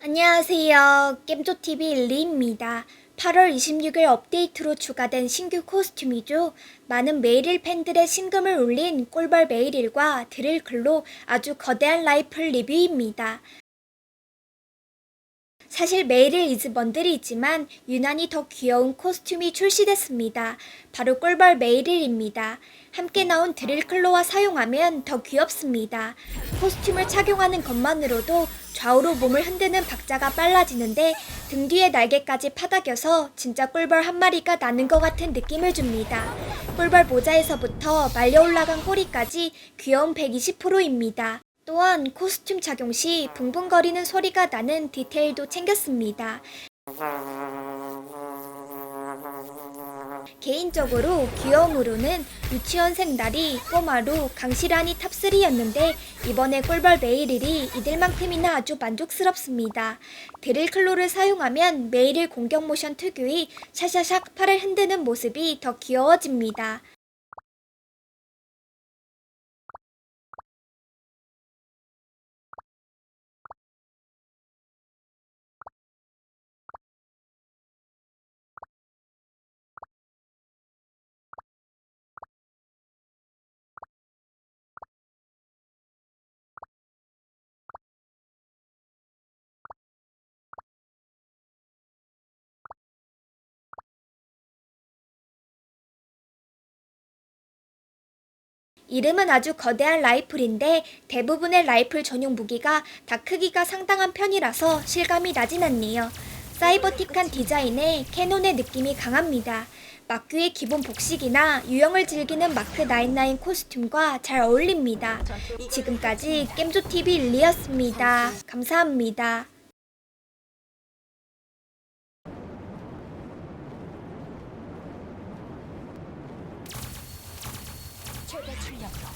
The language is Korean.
안녕하세요. 겜조TV 리입니다. 8월 26일 업데이트로 추가된 신규 코스튬이죠. 많은 메일일 팬들의 심금을 울린 꿀벌 메일일과 드릴클로 아주 거대한 라이플 리뷰입니다. 사실 메일일 이즈 번들이지만 유난히 더 귀여운 코스튬이 출시됐습니다. 바로 꿀벌 메일일입니다. 함께 나온 드릴클로와 사용하면 더 귀엽습니다. 코스튬을 착용하는 것만으로도 좌우로 몸을 흔드는 박자가 빨라지는데 등 뒤에 날개까지 파닥여서 진짜 꿀벌 한 마리가 나는 것 같은 느낌을 줍니다. 꿀벌 모자에서부터 말려 올라간 꼬리까지 귀여운 120%입니다. 또한 코스튬 착용 시 붕붕거리는 소리가 나는 디테일도 챙겼습니다. 개인적으로 귀여움으로는 유치원생 날이 꼬마루 강시란이 탑3였는데 이번에 꿀벌 메이릴이 이들만큼이나 아주 만족스럽습니다. 드릴클로를 사용하면 메이릴 공격 모션 특유의 샤샤샥 팔을 흔드는 모습이 더 귀여워집니다. 이름은 아주 거대한 라이플인데 대부분의 라이플 전용 무기가 다 크기가 상당한 편이라서 실감이 나진 않네요. 사이버틱한 디자인에 캐논의 느낌이 강합니다. 마크의 기본 복식이나 유형을 즐기는 마크 99 코스튬과 잘 어울립니다. 지금까지 겜조TV 일리였습니다. 감사합니다. 최대 출력으로